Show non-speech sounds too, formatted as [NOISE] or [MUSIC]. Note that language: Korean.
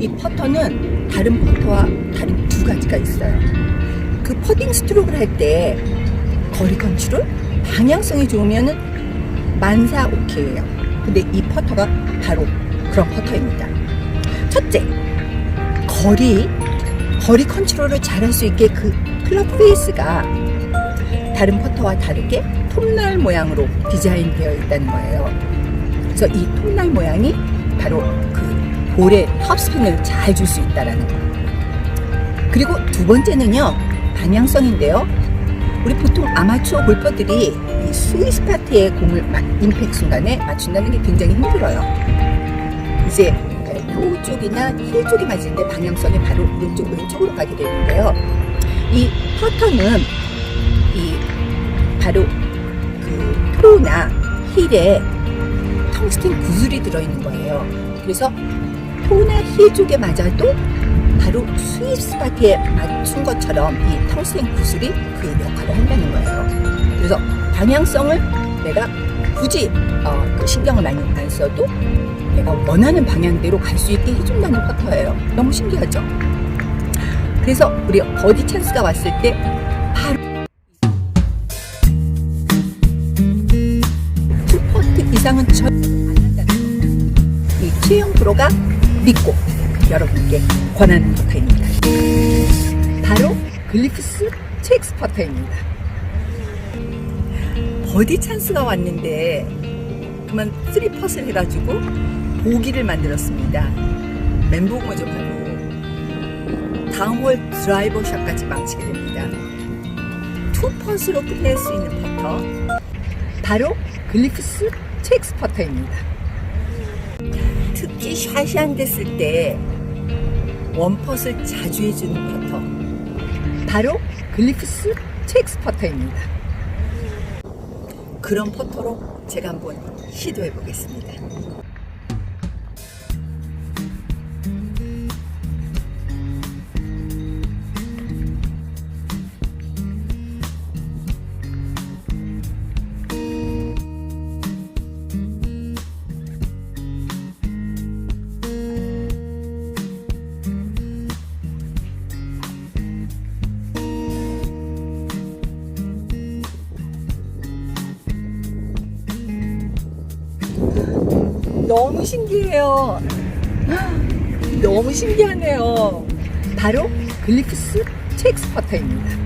이 퍼터는 다른 퍼터와 다른 두 가지가 있어요. 그 퍼딩 스트로크를 할 때 거리 컨트롤, 방향성이 좋으면은 만사 오케이예요. 근데 이 퍼터가 바로 그런 퍼터입니다. 첫째, 거리, 거리 컨트롤을 잘할 수 있게 그 클럽 페이스가 다른 퍼터와 다르게 톱날 모양으로 디자인되어 있다는 거예요. 그래서 이 톱날 모양이 바로 그 볼에 탑스핀을 잘 줄 수 있다라는 거. 그리고 두 번째는요, 방향성인데요. 우리 보통 아마추어 골퍼들이 이 스위 스파트에 공을 막 임팩 순간에 맞춘다는 게 굉장히 힘들어요. 이제 표 쪽이나 힐 쪽이 맞을 때 방향성이 바로 이쪽 왼쪽으로 가게 되는데요. 이 퍼터는 이 바로 그 프로나 힐에 텅스텐 구슬이 들어있는 거예요. 그래서 토나 힐 쪽에 맞아도 바로 스윗 스파트에 맞춘 것처럼 이 텅스텐 구슬이 그 역할을 한다는 거예요. 그래서 방향성을 내가 굳이 어, 그 신경을 많이 안 써도 내가 원하는 방향대로 갈 수 있게 해준다는 퍼터예요. 너무 신기하죠? 그래서 우리 버디 찬스가 왔을 때 바로 투퍼트 이상은 절대 안 한다는 거. 이 최영 프로가 믿고 여러분께 권하는 퍼터입니다. 바로 글리프스 체익스 퍼터입니다. 버디 찬스가 왔는데 그만 쓰리 펫을 해가지고 보기를 만들었습니다. 멘붕 바로. 다음 홀 드라이버 샷까지 망치게 됩니다. 투 펫으로 끝낼 수 있는 퍼터 바로 글리프스 체익스 퍼터입니다. 샷이 안 됐을 때 원펫을 자주 해주는 퍼터 바로 글리프스 체익스 퍼터입니다. 그런 퍼터로 제가 한번 시도해 보겠습니다. 너무 신기해요. [GASPS] 너무 신기하네요. 바로 글리프스 체익스 퍼터입니다.